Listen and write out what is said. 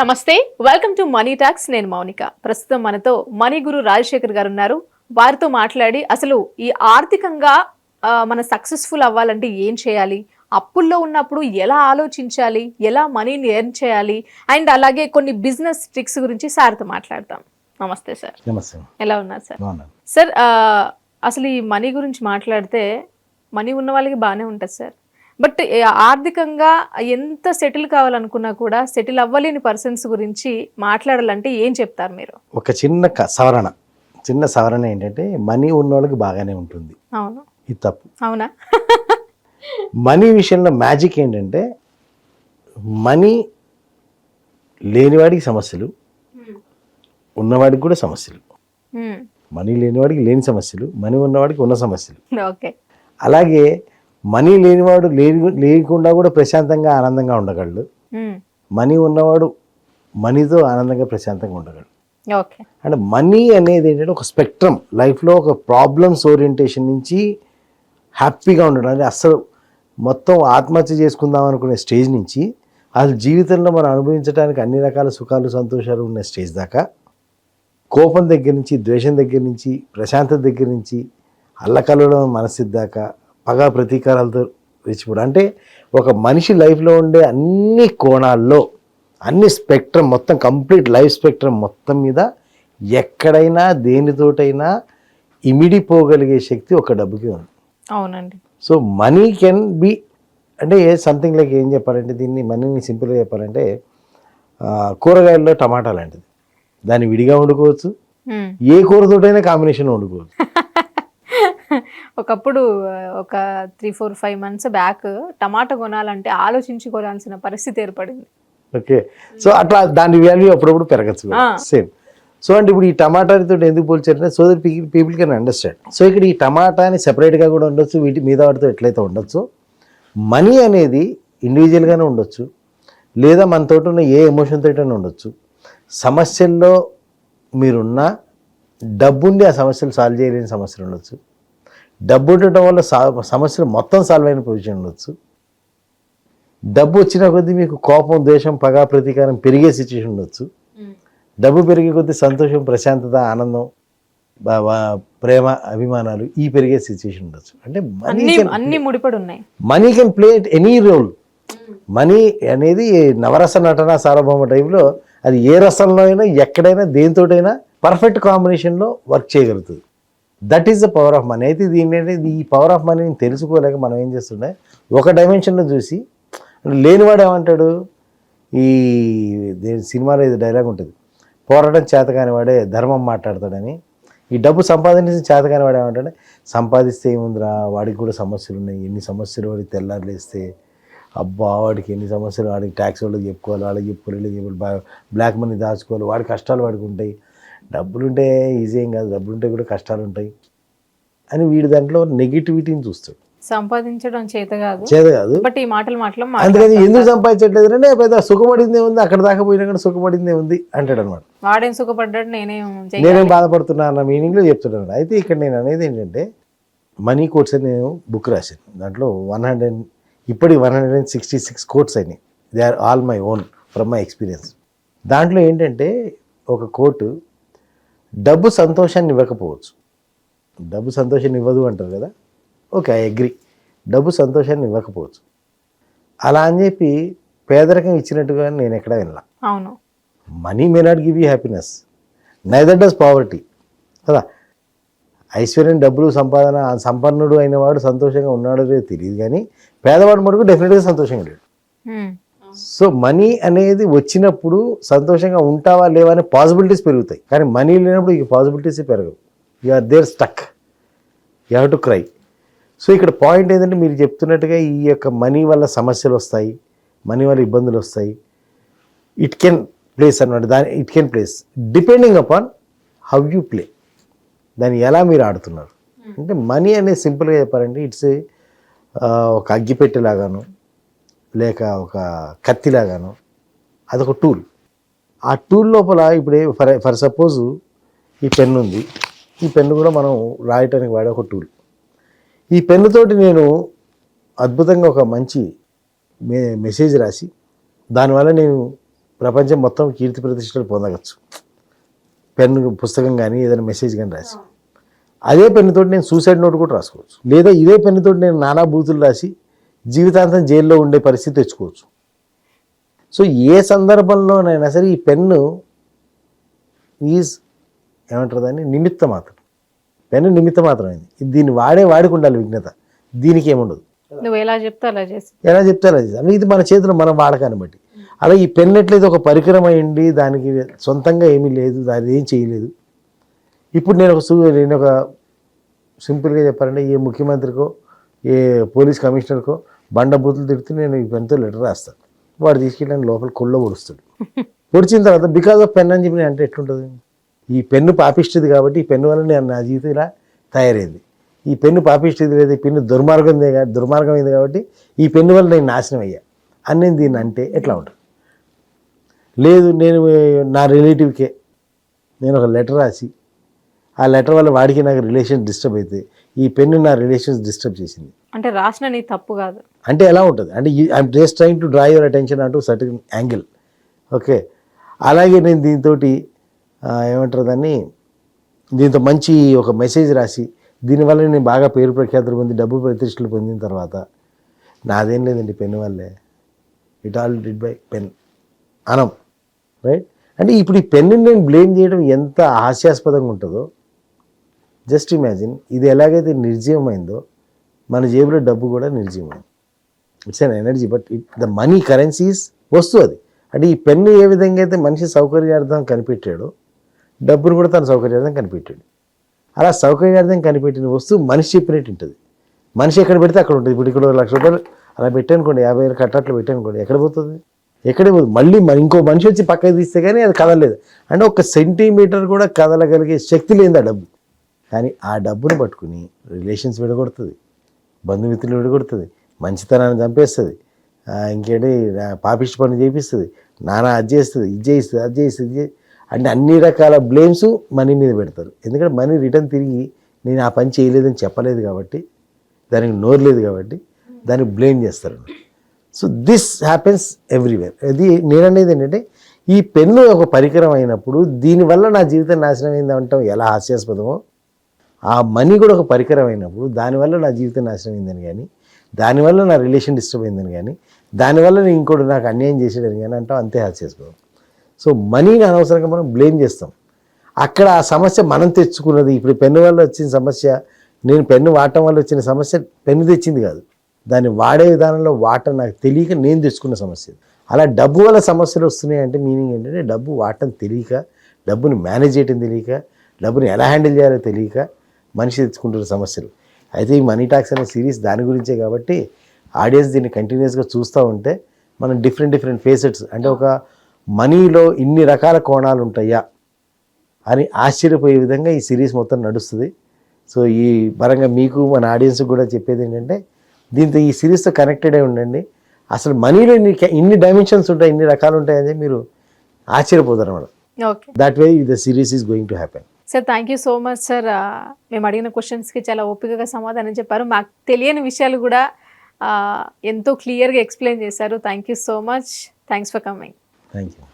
నమస్తే welcome to money talks నేను మౌనిక. ప్రస్తుతం మనతో మనీ గురు రాజశేఖర్ గారు ఉన్నారు. వారితో మాట్లాడి అసలు ఈ ఆర్థికంగా మన సక్సెస్ఫుల్ అవ్వాలంటే ఏం చేయాలి? అప్పుల్లో ఉన్నప్పుడు ఎలా ఆలోచించాలి? ఎలా మనీని ఎర్న్ చేయాలి? అండ్ అలాగే కొన్ని బిజినెస్ ట్రిక్స్ గురించి సార్తో మాట్లాడతాం. నమస్తే సార్. నమస్తే. ఎలా ఉన్నారు సార్? సార్ అసలు ఈ మనీ గురించి మాట్లాడితే మనీ ఉన్న వాళ్ళకి బాగానే ఉంటుంది సార్. బట్ ఆర్థికంగా ఎంత సెటిల్ కావాలనుకున్నా కూడా సెటిల్ అవ్వలేని పర్సన్స్ గురించి మాట్లాడాలంటే ఏం చెప్తారు మీరు? ఒక చిన్న సవరణ. చిన్న సవరణ ఏంటంటే మనీ ఉన్నోళ్ళకి బాగానే ఉంటుంది. అవును. ఇది తప్పు. అవునా? మనీ విషయంలో మ్యాజిక్ ఏంటంటే మనీ లేనివాడికి సమస్యలు ఉన్నవాడికి కూడా సమస్యలు. మనీ లేనివాడికి లేని సమస్యలు మనీ ఉన్నవాడికి ఉన్న సమస్యలు. ఓకే. అలాగే మనీ లేనివాడు లేని లేకుండా కూడా ప్రశాంతంగా ఆనందంగా ఉండగలడు. మ్మ్. మనీ ఉన్నవాడు మనీతో ఆనందంగా ప్రశాంతంగా ఉండగలడు. ఓకే అంటే మనీ అనేది ఏంటంటే ఒక స్పెక్ట్రమ్. లైఫ్లో ఒక ప్రాబ్లమ్స్ ఓరియంటేషన్ నుంచి హ్యాపీగా ఉండడం. అంటే అస్సలు మొత్తం ఆత్మహత్య చేసుకుందాం అనుకునే స్టేజ్ నుంచి అసలు జీవితంలో మనం అనుభవించడానికి అన్ని రకాల సుఖాలు సంతోషాలు ఉన్న స్టేజ్ దాకా కోపం దగ్గర నుంచి ద్వేషం దగ్గర నుంచి ప్రశాంతత దగ్గర నుంచి అల్లకల్లోలం మనస్థితి దాకా పగ ప్రతీకారాలతో రెచ్చిపోవడం అంటే ఒక మనిషి లైఫ్లో ఉండే అన్ని కోణాల్లో అన్ని స్పెక్ట్రమ్ మొత్తం కంప్లీట్ లైఫ్ స్పెక్ట్రమ్ మొత్తం మీద ఎక్కడైనా దేనితోటైనా ఇమిడిపోగలిగే శక్తి ఒక డబ్బుకి ఉంది. అవునండి. సో మనీ కెన్ బి అంటే సంథింగ్ లైక్ ఏం చెప్పాలంటే దీన్ని మనీని సింపుల్గా చెప్పాలంటే కూరగాయల్లో టమాటా లాంటిది. దాన్ని విడిగా వండుకోవచ్చు. ఏ కూరతోటైనా కాంబినేషన్ వండుకోవచ్చు. ఒకప్పుడు ఒక three four five months back tomato కొనాలంటే ఆలోచించి కొనాల్సిన పరిస్థితి ఏర్పడింది. ఓకే. సో అట్లా దాని వాల్యూ అప్పుడప్పుడు పెరగచ్చు. సేమ్ సో అంటే ఇప్పుడు ఈ టమాటాతో ఎందుకు పోల్చారంటే so that people can understand so ఇక్కడ ఈ టమాటాని సెపరేట్గా కూడా ఉండొచ్చు వీటి మీద వాటితో ఎట్లయితే ఉండొచ్చు మనీ అనేది ఇండివిజువల్గానే ఉండొచ్చు లేదా మనతోటి ఉన్న ఏ ఎమోషన్ తోటైనా ఉండొచ్చు. సమస్యల్లో మీరున్న డబ్బుండి ఆ సమస్యలు సాల్వ్ చేయలేని సమస్యలు ఉండొచ్చు. డబ్బు ఉండటం వల్ల సమస్యలు మొత్తం సాల్వ్ అయిన పొజిషన్ ఉండొచ్చు. డబ్బు వచ్చిన కొద్దీ మీకు కోపం ద్వేషం పగ ప్రతీకారం పెరిగే సిచ్యువేషన్ ఉండొచ్చు. డబ్బు పెరిగే కొద్దీ సంతోషం ప్రశాంతత ఆనందం ప్రేమ అభిమానాలు ఈ పెరిగే సిచ్యువేషన్ ఉండొచ్చు. అంటే మనీ అన్ని అన్ని ముడిపడి ఉన్నాయి money can play any role money అనేది నవరస నటన సార్వభౌమ టైంలో అది ఏ రసంలో అయినా ఎక్కడైనా దేనితోటైనా పర్ఫెక్ట్ కాంబినేషన్లో వర్క్ చేయగలుగుతుంది. That is the power of money అయితే దీని ఏంటంటే ఈ పవర్ ఆఫ్ మనీని తెలుసుకోలేక మనం ఏం చేస్తుండే ఒక డైమెన్షన్లో చూసి లేనివాడు ఏమంటాడు? ఈ సినిమాలో ఇది డైలాగ్ ఉంటుంది. పోరాటం చేతకాని వాడే ధర్మం మాట్లాడతాడని. ఈ డబ్బు సంపాదించిన చేతకాని వాడు ఏమంటాడు? సంపాదిస్తే ఏముందిరా? వాడికి కూడా సమస్యలు ఉన్నాయి. ఎన్ని సమస్యలు వాడికి తెల్లారులేస్తే అబ్బా వాడికి ఎన్ని సమస్యలు వాడికి ట్యాక్స్ వాళ్ళకి చెప్పుకోవాలి వాళ్ళకి చెప్పుకోవాలి బా- బ్లాక్ మనీ దాచుకోవాలి వాడి కష్టాలు వాడికి ఉంటాయి. డబ్బులుంటే ఈజీ ఏం కాదు డబ్బులుంటే కూడా కష్టాలు ఉంటాయి అని వీడి దాంట్లో నెగిటివిటీని చూస్తాడు. సంపాదించడం చేత కాదు చేత కాదు. బట్ ఈ మాటలు మాటలు అందుకని ఎందుకు సంపాదించట్లేదు అంటే పెద్ద సుఖపడిందే ఉంది అక్కడ దాకా పోయినా కూడా సుఖపడిందే ఉంది అంటాడు అనమాట వాడేం సుఖపడ్డాడు నేనేం? నేనేం బాధపడుతున్నా అన్న మీనింగ్లో చెప్తున్నాను అయితే ఇక్కడ నేను అనేది ఏంటంటే మనీ కోట్స్ అని నేను బుక్ రాశాను. దాంట్లో వన్ హండ్రెడ్ ఇప్పటికి one hundred and sixty six quotes అయినాయి. They are all my own from my experience దాంట్లో ఏంటంటే ఒక కోటు డబ్బు సంతోషాన్ని ఇవ్వకపోవచ్చు. డబ్బు సంతోషాన్ని ఇవ్వదు అంటారు కదా? ఓకే ఐ అగ్రి డబ్బు సంతోషాన్ని ఇవ్వకపోవచ్చు. అలా అని చెప్పి పేదరికం ఇచ్చినట్టుగా నేను ఎక్కడ వినలా. అవును. Money may not give you happiness neither does poverty కదా? ఐశ్వర్యం డబ్బులు సంపాదన సంపన్నుడు అయిన వాడు సంతోషంగా ఉన్నాడో లేదో తెలియదు కానీ పేదవాడు మటుకు డెఫినెట్గా సంతోషంగా లేడు. సో మనీ అనేది వచ్చినప్పుడు సంతోషంగా ఉంటావా లేవా అనే పాసిబిలిటీస్ పెరుగుతాయి. కానీ మనీ లేనప్పుడు ఈ పాసిబిలిటీస్ పెరగవు. You are there stuck you have to cry so ఇక్కడ పాయింట్ ఏంటంటే మీరు చెప్తున్నట్టుగా ఈ యొక్క మనీ వల్ల సమస్యలు వస్తాయి మనీ వల్ల ఇబ్బందులు వస్తాయి. ఇట్ కెన్ ప్లేస్ అన్నమాట. దాని it can plays depending upon how you play దాన్ని ఎలా మీరు ఆడుతున్నారు. అంటే మనీ అనేది సింపుల్గా చెప్పాలంటే ఇట్స్ ఒక అగ్గిపెట్టెలాగాను లేక ఒక కత్తిలాగాను అదొక టూల్ ఆ టూల్ లోపల ఇప్పుడు ఫర్ ఫర్ సపోజ్ ఈ పెన్ను ఉంది. ఈ పెన్ను కూడా మనం రాయటానికి వాడే ఒక టూల్ ఈ పెన్నుతోటి నేను అద్భుతంగా ఒక మంచి మె మెసేజ్ రాసి దానివల్ల నేను ప్రపంచం మొత్తం కీర్తి ప్రతిష్టలు పొందవచ్చు పెన్ పుస్తకం కానీ ఏదైనా మెసేజ్ కానీ రాసి. అదే పెన్నుతోటి నేను సూసైడ్ నోట్ కూడా రాసుకోవచ్చు. లేదా ఇదే పెన్నుతోటి నేను నానా బూతులు రాసి జీవితాంతం జైల్లో ఉండే పరిస్థితి తెచ్చుకోవచ్చు. సో ఏ సందర్భంలోనైనా సరే ఈ పెన్ను ఈజ్ ఏమంటారు దాన్ని? నిమిత్త మాత్రం. పెన్ను నిమిత్త మాత్రమైంది. దీన్ని వాడే వాడికి ఉండాలి విఘ్నత. దీనికి ఏముండదు. నువ్వు ఎలా చెప్తే అలా చేసి. ఎలా చెప్తారు అది అంటే ఇది మన చేతిలో మనం వాడకాన్ని బట్టి. అలా ఈ పెన్ ఎట్లయితే ఒక పరికరం అయ్యింది దానికి సొంతంగా ఏమీ లేదు దాన్ని ఏం చేయలేదు. ఇప్పుడు నేను ఒక సు- నేను ఒక సింపుల్గా చెప్పాలంటే ఏ ముఖ్యమంత్రికో ఏ పోలీస్ కమిషనర్కో బండ బూతులు తిడితే నేను ఈ పెన్తో లెటర్ రాస్తాను వాడు తీసుకెళ్ళి నన్ను లోపల కొల్లో పొడుస్తాడు. పొడిచిన తర్వాత బికాజ్ ఆఫ్ పెన్ అని చెప్పి అంటే ఎట్లుంటుంది? ఈ పెన్ను పాపిస్తుంది కాబట్టి ఈ పెన్ను వల్ల నేను నా జీవితం ఇలా తయారైంది. ఈ పెన్ను పాపిస్తుంది లేదు? ఈ పెన్ను దుర్మార్గం దుర్మార్గమైంది కాబట్టి ఈ పెన్ను వల్ల నేను నాశనం అయ్యా. అని నేను దీన్ని అంటే ఎట్లా ఉంటుంది లేదు నేను నా రిలేటివ్కే నేను ఒక లెటర్ రాసి ఆ లెటర్ వల్ల వాడికి నాకు రిలేషన్ డిస్టర్బ్ అయితే ఈ పెన్ను నా రిలేషన్స్ డిస్టర్బ్ చేసింది. అంటే రాసిన నీ తప్పు కాదు. అంటే ఎలా ఉంటుంది? అంటే I'm just trying to draw your attention అంటూ సర్టన్ యాంగిల్ ఓకే అలాగే నేను దీంతో ఏమంటారు దాన్ని? దీంతో మంచి ఒక మెసేజ్ రాసి దీనివల్ల నేను బాగా పేరు ప్రఖ్యాతులు పొంది డబ్బు ప్రతిష్టలు పొందిన తర్వాత నాదేం లేదండి పెన్ వల్లే. It all did by pen అనం. రైట్ అంటే ఇప్పుడు ఈ పెన్ను నేను బ్లేమ్ చేయడం ఎంత హాస్యాస్పదంగా ఉంటుందో జస్ట్ ఇమాజిన్ ఇది ఎలాగైతే నిర్జీవమైందో మన జేబులో డబ్బు కూడా నిర్జీవమైంది. It's an energy but it the money currencies వస్తువు అది. అంటే ఈ పెన్ను ఏ విధంగా అయితే మనిషి సౌకర్యార్థం కనిపెట్టాడో డబ్బును కూడా తన సౌకర్యార్థం కనిపెట్టాడు. అలా సౌకర్యార్థం కనిపెట్టిన వస్తువు మనిషి చెప్పినట్టు ఉంటుంది. మనిషి ఎక్కడ పెడితే అక్కడ ఉంటుంది. ఇప్పుడు ఇక్కడ లక్ష రూపాయలు అలా పెట్టానుకోండి యాభై వేలు కట్టట్లు పెట్టానుకోండి ఎక్కడ పోతుంది? ఎక్కడే పోతుంది మళ్ళీ మన ఇంకో మనిషి వచ్చి పక్కకి తీస్తే కానీ అది కదలలేదు. అంటే ఒక సెంటీమీటర్ కూడా కదలగలిగే శక్తి లేదు ఆ డబ్బు. కానీ ఆ డబ్బును పట్టుకుని రిలేషన్స్ విడగొడుతుంది బంధుమిత్రులు విడగొడుతుంది మంచితనాన్ని చంపేస్తుంది ఇంకేంటి పాపిష్టి పని చేపిస్తుంది నానా అది చేస్తుంది ఇది చేయిస్తుంది అది చేస్తుంది ఇది అంటే అన్ని రకాల బ్లేమ్స్ మనీ మీద పెడతారు. ఎందుకంటే మనీ రిటర్న్ తిరిగి నేను ఆ పని చేయలేదని చెప్పలేదు కాబట్టి దానికి నోరు లేదు కాబట్టి దాన్ని బ్లేమ్ చేస్తారు. సో దిస్ హ్యాపెన్స్ ఎవ్రీవేర్ అది నేననేది ఏంటంటే ఈ పెన్ను ఒక పరికరం అయినప్పుడు దీనివల్ల నా జీవితం నాశనం అయింది అంటాం ఎలా హాస్యాస్పదమో? ఆ మనీ కూడా ఒక పరికరం అయినప్పుడు దానివల్ల నా జీవితం నాశనం అయిందని కానీ దానివల్ల నా రిలేషన్ డిస్టర్బ్ అయిందని కానీ దానివల్ల నేను ఇంకోటి నాకు అన్యాయం చేసేదని కానీ అంటాం అంతే హాస్యాస్పదం సో మనీని అనవసరంగా మనం బ్లేమ్ చేస్తాం. అక్కడ ఆ సమస్య మనం తెచ్చుకున్నది ఇప్పుడు పెన్ను వల్ల వచ్చిన సమస్య నేను పెన్ను వాడటం వల్ల వచ్చిన సమస్య పెన్ను తెచ్చింది కాదు. దాన్ని వాడే విధానంలో వాడటం నాకు తెలియక నేను తెచ్చుకున్న సమస్య అలా డబ్బు వల్ల సమస్యలు వస్తున్నాయి అంటే మీనింగ్ ఏంటంటే డబ్బు వాడటం తెలియక డబ్బుని మేనేజ్ చేయటం తెలియక డబ్బుని ఎలా హ్యాండిల్ చేయాలో తెలియక మనిషి తెచ్చుకుంటున్న సమస్యలు. అయితే ఈ మనీ టాక్స్ అనే సిరీస్ దాని గురించే కాబట్టి ఆడియన్స్ దీన్ని కంటిన్యూస్గా చూస్తూ ఉంటే మనం డిఫరెంట్ డిఫరెంట్ ఫేసెట్స్ అంటే ఒక మనీలో ఇన్ని రకాల కోణాలు ఉంటాయా అని ఆశ్చర్యపోయే విధంగా ఈ సిరీస్ మొత్తం నడుస్తుంది. సో ఈ పరంగా మీకు మన ఆడియన్స్కి కూడా చెప్పేది ఏంటంటే దీంతో ఈ సిరీస్తో కనెక్టెడ్ అయి ఉండండి. అసలు మనీలో ఇన్ని ఇన్ని డైమెన్షన్స్ ఉంటాయి ఇన్ని రకాలు ఉంటాయని మీరు ఆశ్చర్యపోతారు అన్నమాట. Okay. That way the series is going to happen sir thank you so much sir మేము అడిగిన క్వశ్చన్స్కి చాలా ఓపికగా సమాధానం చెప్పారు. మాకు తెలియని విషయాలు కూడా uh, ఎంతో క్లియర్గా ఎక్స్ప్లెయిన్ చేశారు. Thank you so much thanks for coming thank you